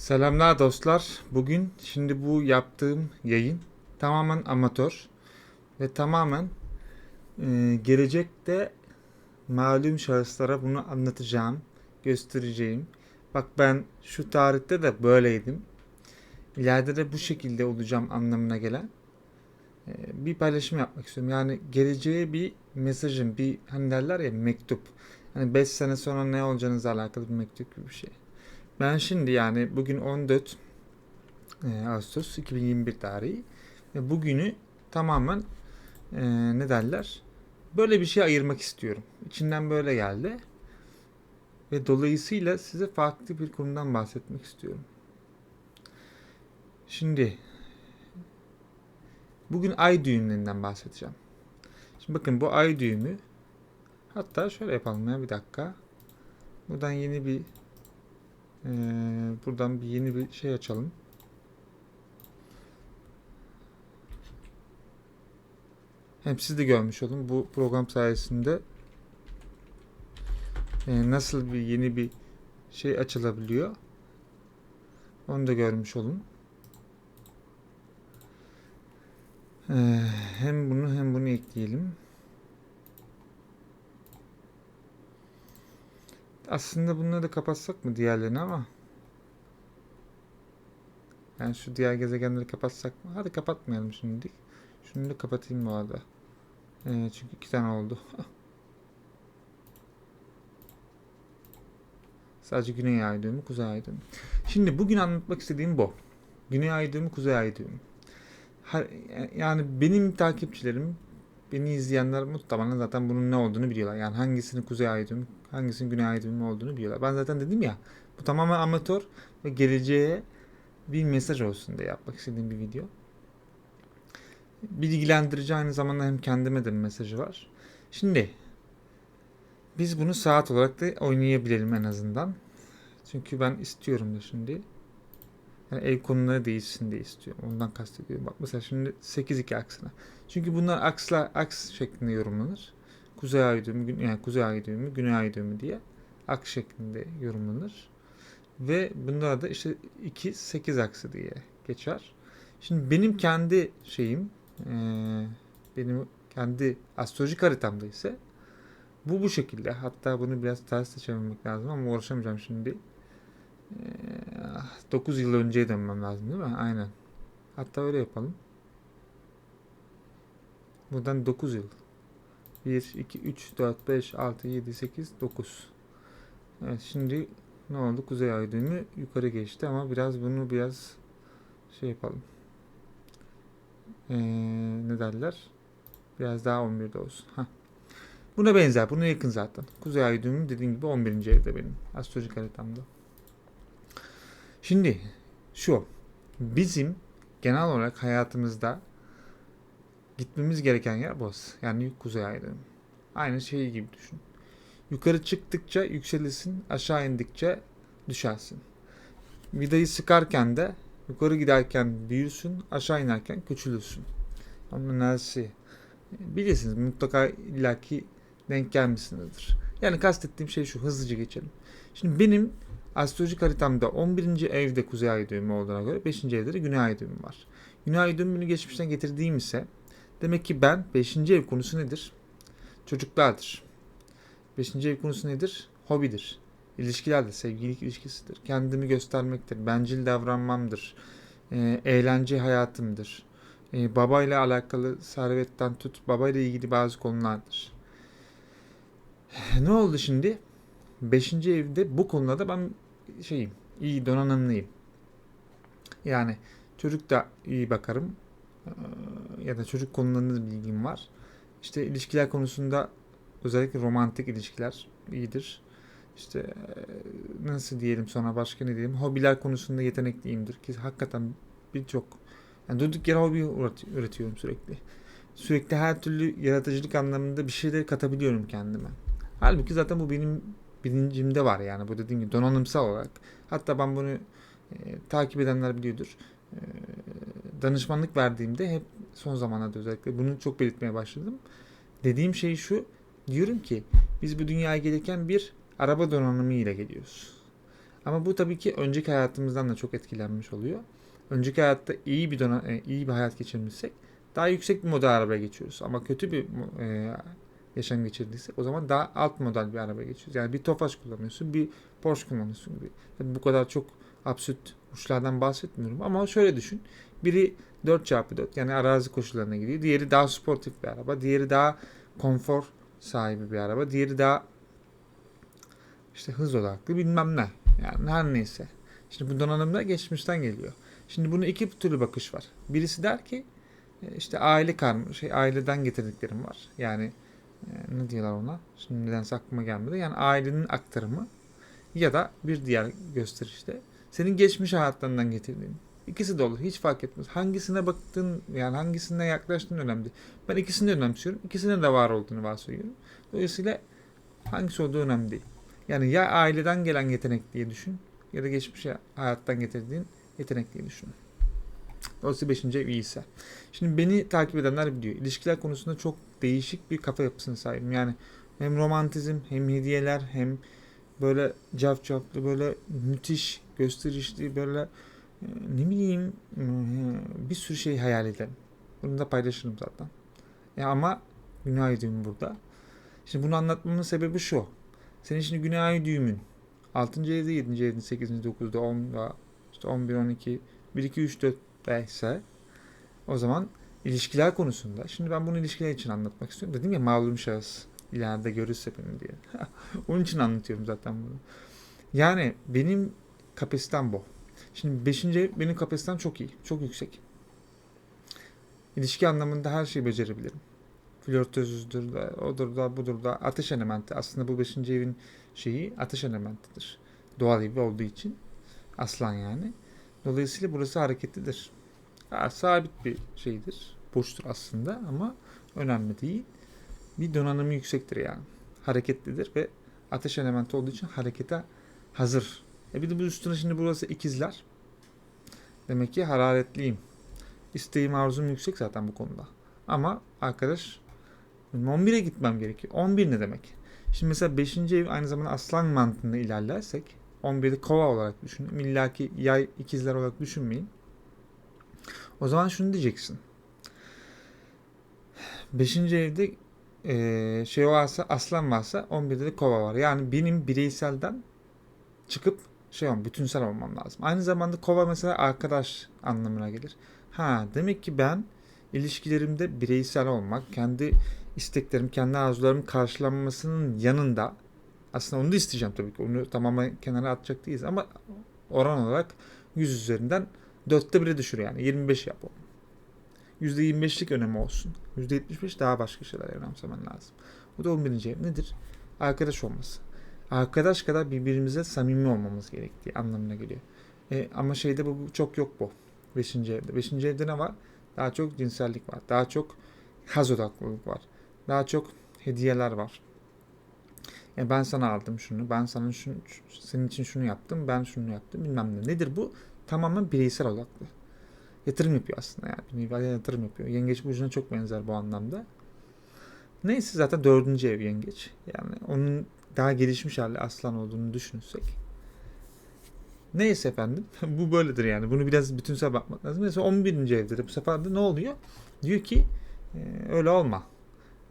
Selamlar dostlar. Bugün şimdi bu yaptığım yayın tamamen amatör ve tamamen e, gelecekte malum şahıslara bunu anlatacağım, göstereceğim. Bak ben şu tarihte de böyleydim. İleride de bu şekilde olacağım anlamına gelen e, bir paylaşım yapmak istiyorum. Yani geleceğe bir mesajım, bir hani derler ya mektup. Hani 5 sene sonra ne olacağınızla alakalı bir mektup gibi bir şey. Ben şimdi yani bugün 14 e, Ağustos 2021 tarihi ve bugünü tamamen e, ne derler böyle bir şey ayırmak istiyorum. İçinden böyle geldi ve dolayısıyla size farklı bir konudan bahsetmek istiyorum. Şimdi bugün ay düğümlerinden bahsedeceğim. Şimdi bakın bu ay düğümü hatta şöyle yapalım ya bir dakika. Buradan yeni bir ee, buradan bir yeni bir şey açalım. Hem siz de görmüş olun bu program sayesinde e, nasıl bir yeni bir şey açılabiliyor. Onu da görmüş olun. Ee, hem bunu hem bunu ekleyelim. Aslında bunları da kapatsak mı diğerlerini ama. Yani şu diğer gezegenleri kapatsak mı? Hadi kapatmayalım şimdilik. Şunu da kapatayım bu arada. Ee, çünkü iki tane oldu. Sadece güney ay düğümü, kuzey ay. Şimdi bugün anlatmak istediğim bu. Güney ay düğümü, kuzey ay Yani benim takipçilerim, beni izleyenler muhtemelen zaten bunun ne olduğunu biliyorlar. Yani hangisinin kuzey ay düğümü, hangisinin güney ay düğümü olduğunu biliyorlar. Ben zaten dedim ya, bu tamamen amatör ve geleceğe bir mesaj olsun diye yapmak istediğim bir video. Bilgilendirici aynı zamanda hem kendime de bir mesajı var. Şimdi biz bunu saat olarak da oynayabilelim en azından. Çünkü ben istiyorum da şimdi. Yani ev konuları değişsin diye istiyorum. Ondan kastediyorum. Bak mesela şimdi 8-2 aksına. Çünkü bunlar aksla, aks şeklinde yorumlanır. Kuzey ay düğümü, yani kuzey ay düğümü, güney ay düğümü diye aks şeklinde yorumlanır. Ve bunlar da işte 2-8 aksı diye geçer. Şimdi benim kendi şeyim, eee, benim kendi astrolojik haritamda ise bu bu şekilde. Hatta bunu biraz ters de çevirmek lazım ama uğraşamayacağım şimdi. 9 yıl önceye dönmem lazım değil mi? Aynen. Hatta öyle yapalım. Buradan 9 yıl. 1, 2, 3, 4, 5, 6, 7, 8, 9. Evet şimdi ne oldu? Kuzey ay düğümü yukarı geçti ama biraz bunu biraz şey yapalım. Ee, ne derler? Biraz daha 11'de olsun. Hah. Buna benzer. Buna yakın zaten. Kuzey ay düğümü dediğim gibi 11. evde benim. Astrolojik haritamda. Şimdi şu. Bizim genel olarak hayatımızda gitmemiz gereken yer burası. Yani kuzey ay düğümü. Aynı şey gibi düşün. Yukarı çıktıkça yükselirsin, aşağı indikçe düşersin. Vidayı sıkarken de yukarı giderken büyürsün, aşağı inerken küçülürsün. Onun enerjisi. Bilirsiniz mutlaka illaki denk gelmişsinizdir. Yani kastettiğim şey şu hızlıca geçelim. Şimdi benim astrolojik haritamda 11. evde kuzey ay düğümü olduğuna göre 5. evde de güney ay düğümü var. Güney ay düğümünü geçmişten getirdiğim ise demek ki ben 5. ev konusu nedir? Çocuklardır. Beşinci ev konusu nedir? Hobidir. İlişkilerdir, sevgililik ilişkisidir. Kendimi göstermektir, bencil davranmamdır. Ee, eğlence hayatımdır. Ee, babayla alakalı servetten tut, babayla ilgili bazı konulardır. Ne oldu şimdi? Beşinci evde bu konularda ben şeyim, iyi donanımlıyım. Yani çocuk da iyi bakarım. Ya da çocuk konularında da bilgim var. İşte ilişkiler konusunda özellikle romantik ilişkiler iyidir. İşte nasıl diyelim sonra başka ne diyelim hobiler konusunda yetenekliyimdir ki hakikaten birçok yani durduk yere hobi üret- üretiyorum sürekli. Sürekli her türlü yaratıcılık anlamında bir şeyler katabiliyorum kendime. Halbuki zaten bu benim bilincimde var yani bu dediğim gibi donanımsal olarak. Hatta ben bunu e, takip edenler biliyordur. E, danışmanlık verdiğimde hep son zamanlarda özellikle bunu çok belirtmeye başladım. Dediğim şey şu. Diyorum ki biz bu dünyaya gelirken bir araba donanımı ile geliyoruz. Ama bu tabii ki önceki hayatımızdan da çok etkilenmiş oluyor. Önceki hayatta iyi bir dönem, e, iyi bir hayat geçirmişsek daha yüksek bir model arabaya geçiyoruz. Ama kötü bir e, yaşam geçirdiysek o zaman daha alt model bir araba geçiyoruz. Yani bir Tofaş kullanıyorsun, bir Porsche kullanıyorsun gibi. Tabii bu kadar çok absürt uçlardan bahsetmiyorum ama şöyle düşün. Biri 4x4 yani arazi koşullarına gidiyor. Diğeri daha sportif bir araba. Diğeri daha konfor sahibi bir araba. Diğeri daha işte hız odaklı bilmem ne. Yani her neyse. Şimdi bu donanımda geçmişten geliyor. Şimdi bunu iki türlü bakış var. Birisi der ki e, işte aile karma, şey aileden getirdiklerim var. Yani ne diyorlar ona? Şimdi nedense aklıma gelmedi. Yani ailenin aktarımı ya da bir diğer gösterişte senin geçmiş hayatlarından getirdiğin. İkisi de olur. Hiç fark etmez. Hangisine baktın yani hangisine yaklaştığın önemli. Ben ikisini de önemsiyorum. İkisine de var olduğunu varsayıyorum. Dolayısıyla hangisi olduğu önemli değil. Yani ya aileden gelen yetenek diye düşün ya da geçmiş hayattan getirdiğin yetenek diye düşün. Dolayısıyla 5. ev iyiyse. Şimdi beni takip edenler biliyor. İlişkiler konusunda çok değişik bir kafa yapısına sahibim. Yani hem romantizm hem hediyeler hem böyle cafcaflı böyle müthiş gösterişli böyle e, ne bileyim e, bir sürü şey hayal ederim. Bunu da paylaşırım zaten. Ya ama günah düğüm burada. Şimdi bunu anlatmamın sebebi şu. Senin şimdi günah düğümün 6. evde, 7. evde, 8. 9'da, 10'da, işte 11, 12, 1, 2, 3, 4 ise o zaman ilişkiler konusunda. Şimdi ben bunu ilişkiler için anlatmak istiyorum. Dedim ya malum şahıs ileride görürse beni diye. Onun için anlatıyorum zaten bunu. Yani benim kapasitem bu. Şimdi 5. ev benim kapasitem çok iyi. Çok yüksek. İlişki anlamında her şeyi becerebilirim. Flörtözüzdür da, odur da, budur da. Ateş elementi. Aslında bu 5. evin şeyi ateş elementidir. Doğal evi olduğu için. Aslan yani. Dolayısıyla burası hareketlidir. Ha, sabit bir şeydir. Boştur aslında ama önemli değil. Bir donanımı yüksektir yani. Hareketlidir ve ateş elementi olduğu için harekete hazır. E bir de bu üstüne şimdi burası ikizler. Demek ki hararetliyim. İsteğim arzum yüksek zaten bu konuda. Ama arkadaş 11'e gitmem gerekiyor. 11 ne demek? Şimdi mesela 5. ev aynı zamanda aslan mantığında ilerlersek 11'i kova olarak düşünün. İlla ki yay ikizler olarak düşünmeyin. O zaman şunu diyeceksin. 5. evde e, şey varsa aslan varsa 11'de de kova var. Yani benim bireyselden çıkıp şey olmam, bütünsel olmam lazım. Aynı zamanda kova mesela arkadaş anlamına gelir. Ha demek ki ben ilişkilerimde bireysel olmak, kendi isteklerim, kendi arzularımın karşılanmasının yanında aslında onu da isteyeceğim tabii ki. Onu tamamen kenara atacak değiliz ama oran olarak 100 üzerinden 4'te 1'e düşür yani. 25 yap onu. %25'lik önemi olsun. %75 daha başka şeyler önemsemen lazım. Bu da 11. ev nedir? Arkadaş olması. Arkadaş kadar birbirimize samimi olmamız gerektiği anlamına geliyor. E, ama şeyde bu, bu çok yok bu. 5. evde. 5. evde ne var? Daha çok cinsellik var. Daha çok haz odaklılık var. Daha çok hediyeler var. Ya ben sana aldım şunu, ben sana şunu, senin için şunu yaptım, ben şunu yaptım bilmem ne. Nedir bu? Tamamen bireysel odaklı. Yatırım yapıyor aslında yani. Yatırım yapıyor. Yengeç burcuna çok benzer bu anlamda. Neyse zaten dördüncü ev yengeç. Yani onun daha gelişmiş hali aslan olduğunu düşünürsek. Neyse efendim. bu böyledir yani. Bunu biraz bütünsel bakmak lazım. Mesela 11. evde de bu sefer de ne oluyor? Diyor ki e, öyle olma.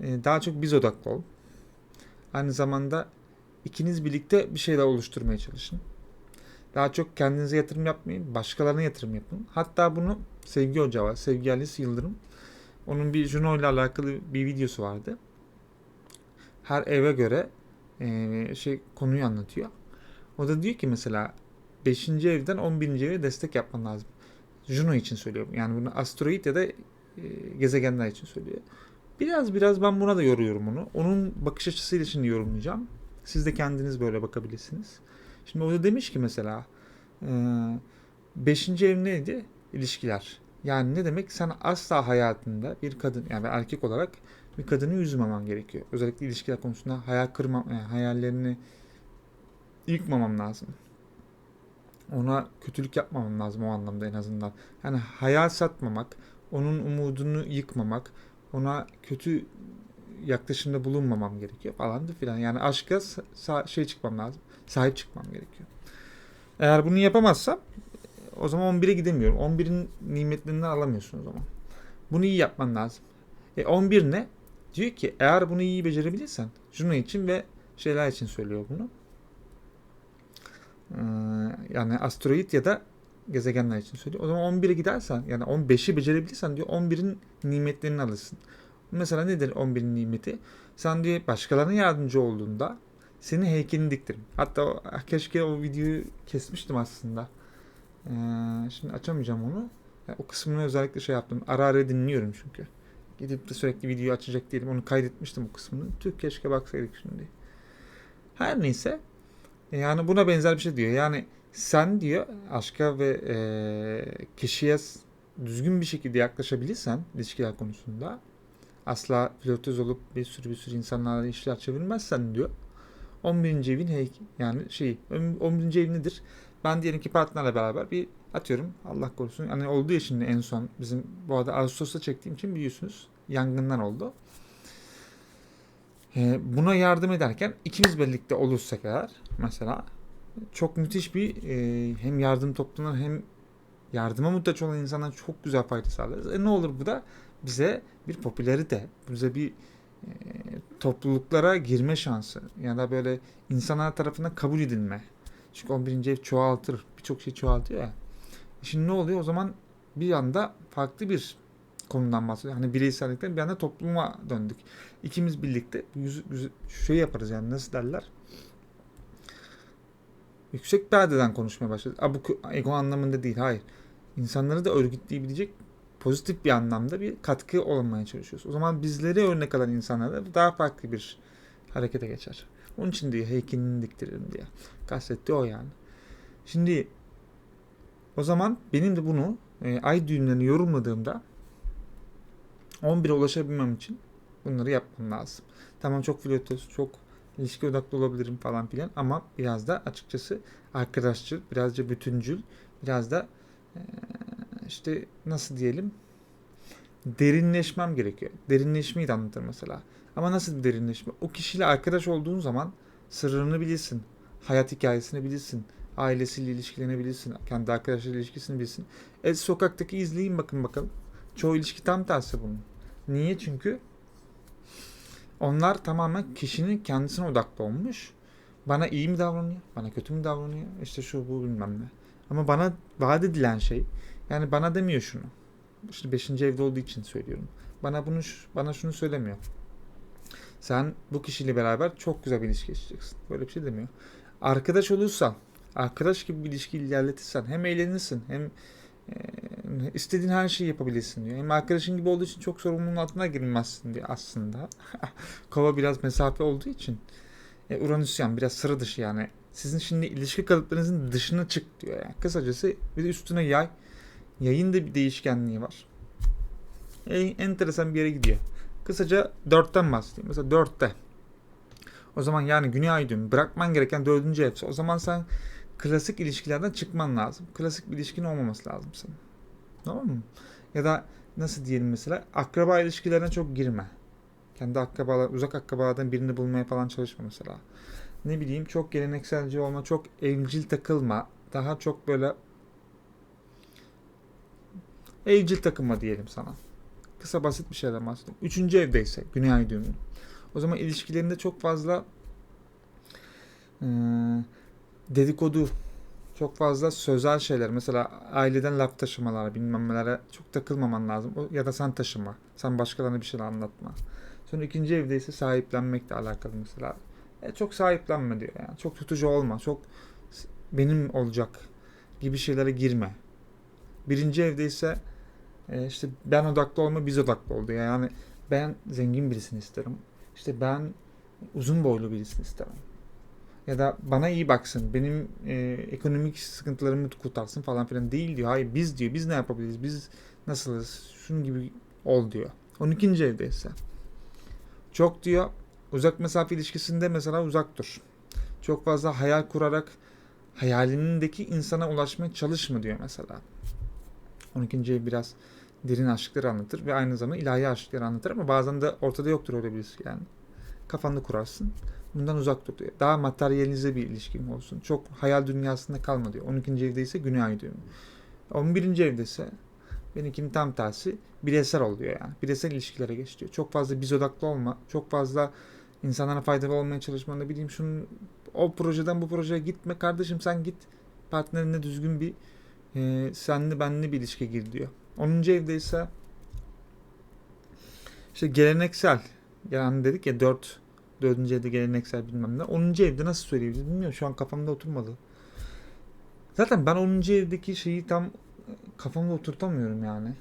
E, daha çok biz odaklı ol. Aynı zamanda ikiniz birlikte bir şeyler oluşturmaya çalışın. Daha çok kendinize yatırım yapmayın. Başkalarına yatırım yapın. Hatta bunu Sevgi Hoca var. Sevgi Alice Yıldırım. Onun bir Juno ile alakalı bir videosu vardı. Her eve göre e, şey konuyu anlatıyor. O da diyor ki mesela 5. evden 11. eve destek yapman lazım. Juno için söylüyorum. Yani bunu asteroid ya da e, gezegenler için söylüyor. Biraz biraz ben buna da yoruyorum onu. Onun bakış açısıyla şimdi yorumlayacağım. Siz de kendiniz böyle bakabilirsiniz. Şimdi o da demiş ki mesela e, beşinci ev neydi? İlişkiler. Yani ne demek? Sen asla hayatında bir kadın yani erkek olarak bir kadını üzmemen gerekiyor. Özellikle ilişkiler konusunda hayal kırmam, yani hayallerini yıkmamam lazım. Ona kötülük yapmamam lazım o anlamda en azından. Yani hayal satmamak, onun umudunu yıkmamak, ona kötü yaklaşımda bulunmamam gerekiyor falan da filan. Yani aşka şey çıkmam lazım. Sahip çıkmam gerekiyor. Eğer bunu yapamazsam o zaman 11'e gidemiyorum. 11'in nimetlerinden alamıyorsun o zaman. Bunu iyi yapman lazım. E 11 ne? Diyor ki eğer bunu iyi becerebilirsen şunun için ve şeyler için söylüyor bunu. Ee, yani asteroid ya da gezegenler için söylüyor. O zaman 11'e gidersen yani 15'i becerebilirsen diyor 11'in nimetlerini alırsın. Mesela nedir 11'in nimeti? Sen diyor başkalarına yardımcı olduğunda senin heykelini diktirim. Hatta o, keşke o videoyu kesmiştim aslında. Ee, şimdi açamayacağım onu. Yani o kısmını özellikle şey yaptım. Ara ara dinliyorum çünkü. Gidip de sürekli video açacak değilim. Onu kaydetmiştim o kısmını. Tüh keşke baksaydık şimdi. Her neyse. Yani buna benzer bir şey diyor. Yani sen diyor aşka ve e, kişiye düzgün bir şekilde yaklaşabilirsen ilişkiler konusunda asla flörtöz olup bir sürü bir sürü insanlarla işler çevirmezsen diyor 11. evin hey yani şey 11. ev nedir? Ben diyelim ki partnerle beraber bir atıyorum Allah korusun hani oldu ya şimdi en son bizim bu arada Ağustos'ta çektiğim için biliyorsunuz yangından oldu. Ee, buna yardım ederken ikimiz birlikte olursak eğer mesela çok müthiş bir e, hem yardım toplanan hem yardıma muhtaç olan insanlara çok güzel fayda sağlarız. E ne olur bu da bize bir popülerite, bize bir e, topluluklara girme şansı ya da böyle insanlar tarafından kabul edilme. Çünkü 11. ev çoğaltır. Birçok şey çoğaltıyor ya. Şimdi ne oluyor? O zaman bir anda farklı bir konudan bahsediyor. Hani bireysellikten bir anda topluma döndük. İkimiz birlikte yüz, yüz, şey yaparız yani nasıl derler? Yüksek perdeden konuşmaya başladık. Aa, bu ego anlamında değil. Hayır. İnsanları da örgütleyebilecek pozitif bir anlamda bir katkı olmaya çalışıyoruz. O zaman bizlere örnek alan insanlar da daha farklı bir harekete geçer. Onun için diye heykelini diktiririm diye. Kastetti o yani. Şimdi o zaman benim de bunu e, ay düğümlerini yorumladığımda 11'e ulaşabilmem için bunları yapmam lazım. Tamam çok flörtöz, çok ilişki odaklı olabilirim falan filan ama biraz da açıkçası arkadaşçıl, birazca bütüncül, biraz da işte nasıl diyelim derinleşmem gerekiyor. Derinleşmeyi de anlatır mesela. Ama nasıl bir derinleşme? O kişiyle arkadaş olduğun zaman sırrını bilirsin. Hayat hikayesini bilirsin. Ailesiyle ilişkilerini bilirsin. Kendi arkadaşlarıyla ilişkisini bilirsin. E, sokaktaki izleyin bakın bakalım. Çoğu ilişki tam tersi bunun. Niye? Çünkü onlar tamamen kişinin kendisine odaklı olmuş. Bana iyi mi davranıyor? Bana kötü mü davranıyor? İşte şu bu bilmem ne. Ama bana vaat edilen şey yani bana demiyor şunu. İşte 5. evde olduğu için söylüyorum. Bana bunu bana şunu söylemiyor. Sen bu kişiyle beraber çok güzel bir ilişki yaşayacaksın. Böyle bir şey demiyor. Arkadaş olursan, arkadaş gibi bir ilişki ilerletirsen hem eğlenirsin hem istediğin her şeyi yapabilirsin diyor. Hem arkadaşın gibi olduğu için çok sorumluluğun altına girilmezsin diyor aslında. Kova biraz mesafe olduğu için. E, Uranüsyan biraz sıra dışı yani. Sizin şimdi ilişki kalıplarınızın dışına çık diyor yani. Kısacası bir de üstüne yay. Yayın da bir değişkenliği var. E, enteresan bir yere gidiyor. Kısaca 4'ten bahsedeyim. Mesela 4'te. O zaman yani güney ay düğümü bırakman gereken 4. evse o zaman sen klasik ilişkilerden çıkman lazım. Klasik bir ilişkin olmaması lazım senin. Tamam mı? Ya da nasıl diyelim mesela akraba ilişkilerine çok girme. Kendi akrabalar, uzak akrabalardan birini bulmaya falan çalışma mesela. Ne bileyim çok gelenekselci olma, çok evcil takılma. Daha çok böyle evcil takılma diyelim sana. Kısa basit bir şeyden bahsedeyim. Üçüncü evdeyse Güney Ay düğümü. O zaman ilişkilerinde çok fazla e, dedikodu, çok fazla sözel şeyler. Mesela aileden laf taşımalar, bilmem nelere çok takılmaman lazım. Ya da sen taşıma. Sen başkalarına bir şeyler anlatma. Sonra ikinci evde ise sahiplenmekle alakalı mesela. E, çok sahiplenme diyor yani. Çok tutucu olma. Çok benim olacak gibi şeylere girme. Birinci evde ise e, işte ben odaklı olma biz odaklı oldu. Yani ben zengin birisini isterim. İşte ben uzun boylu birisini isterim. Ya da bana iyi baksın, benim e, ekonomik sıkıntılarımı kurtarsın falan filan değil diyor. Hayır biz diyor, biz ne yapabiliriz, biz nasılız, şunun gibi ol diyor. 12. evde ise. Çok diyor, uzak mesafe ilişkisinde mesela uzak dur. Çok fazla hayal kurarak hayalindeki insana ulaşmaya çalışma diyor mesela. 12. ev biraz derin aşkları anlatır ve aynı zamanda ilahi aşkları anlatır ama bazen de ortada yoktur öyle birisi yani. kafanda kurarsın. Bundan uzak dur diyor. Daha materyalize bir ilişkin olsun. Çok hayal dünyasında kalma diyor. 12. evde ise güney ay diyor. 11. evde ise benimkinin tam tersi bireysel ol diyor yani. Bireysel ilişkilere geç diyor. Çok fazla biz odaklı olma. Çok fazla insanlara faydalı olmaya çalışma. Ne bileyim şunun o projeden bu projeye gitme kardeşim sen git partnerine düzgün bir e, senli benli bir ilişki gir diyor. 10. evde ise işte geleneksel yani dedik ya 4 4. evde geleneksel bilmem ne. 10. evde nasıl söyleyebiliriz bilmiyorum. Şu an kafamda oturmadı. Zaten ben 10. evdeki şeyi tam kafamda oturtamıyorum yani.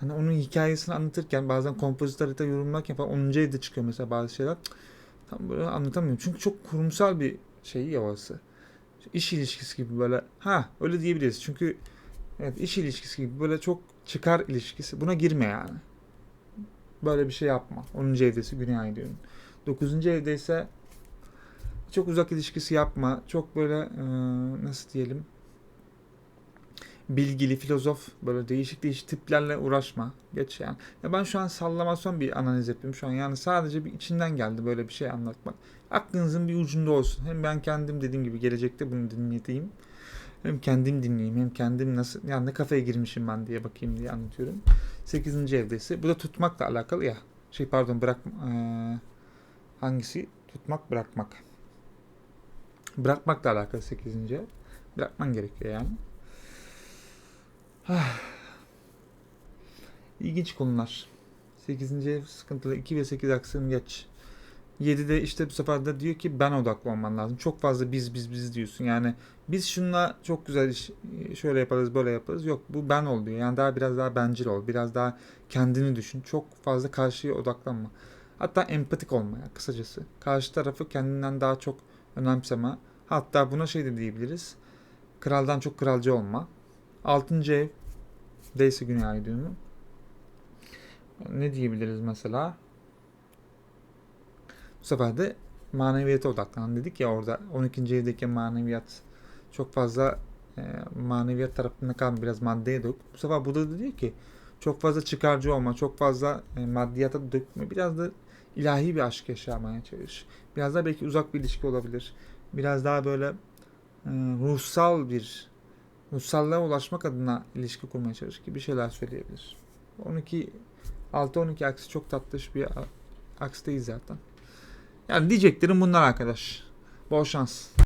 Hani onun hikayesini anlatırken bazen kompozit harita yorumlarken falan 10. evde çıkıyor mesela bazı şeyler. Tam böyle anlatamıyorum. Çünkü çok kurumsal bir şey ya orası. İş ilişkisi gibi böyle. Ha öyle diyebiliriz. Çünkü evet iş ilişkisi gibi böyle çok çıkar ilişkisi. Buna girme yani. Böyle bir şey yapma. 10. evdesi Güney Ay diyorum. 9. evde ise çok uzak ilişkisi yapma. Çok böyle e, nasıl diyelim bilgili, filozof böyle değişik değişik tiplerle uğraşma. Geç yani. Ya ben şu an sallamasyon bir analiz yapıyorum şu an. Yani sadece bir içinden geldi böyle bir şey anlatmak. Aklınızın bir ucunda olsun. Hem ben kendim dediğim gibi gelecekte bunu dinleyeyim. Hem kendim dinleyeyim hem kendim nasıl yani ne kafaya girmişim ben diye bakayım diye anlatıyorum. 8. evde ise bu da tutmakla alakalı ya. Şey pardon bırak eee, hangisi? Tutmak bırakmak. Bırakmakla alakalı 8. ev. Bırakman gerekiyor yani. Ah. İlginç konular. 8. ev sıkıntılı. 2 ve 8 aksını geç. 7'de işte bu sefer de diyor ki ben odaklı olman lazım. Çok fazla biz biz biz diyorsun. Yani biz şunla çok güzel iş şöyle yaparız böyle yaparız. Yok bu ben ol diyor. Yani daha biraz daha bencil ol. Biraz daha kendini düşün. Çok fazla karşıya odaklanma. Hatta empatik olma ya kısacası. Karşı tarafı kendinden daha çok önemseme. Hatta buna şey de diyebiliriz. Kraldan çok kralcı olma. 6. ev Deyse Güney Ay düğümü. Ne diyebiliriz mesela? Bu sefer de maneviyata odaklan dedik ya orada 12. evdeki maneviyat çok fazla e, maneviyat tarafında kalma biraz maddeye dök. Bu sefer burada da diyor ki çok fazla çıkarcı olma, çok fazla e, maddiyata dökme. Biraz da ilahi bir aşk yaşamaya çalış. Biraz daha belki uzak bir ilişki olabilir. Biraz daha böyle e, ruhsal bir ruhsallığa ulaşmak adına ilişki kurmaya çalış gibi şeyler söyleyebilir. 12 6-12 aksi çok tatlış bir a- aks değil zaten. Yani diyeceklerim bunlar arkadaş. Bol şans.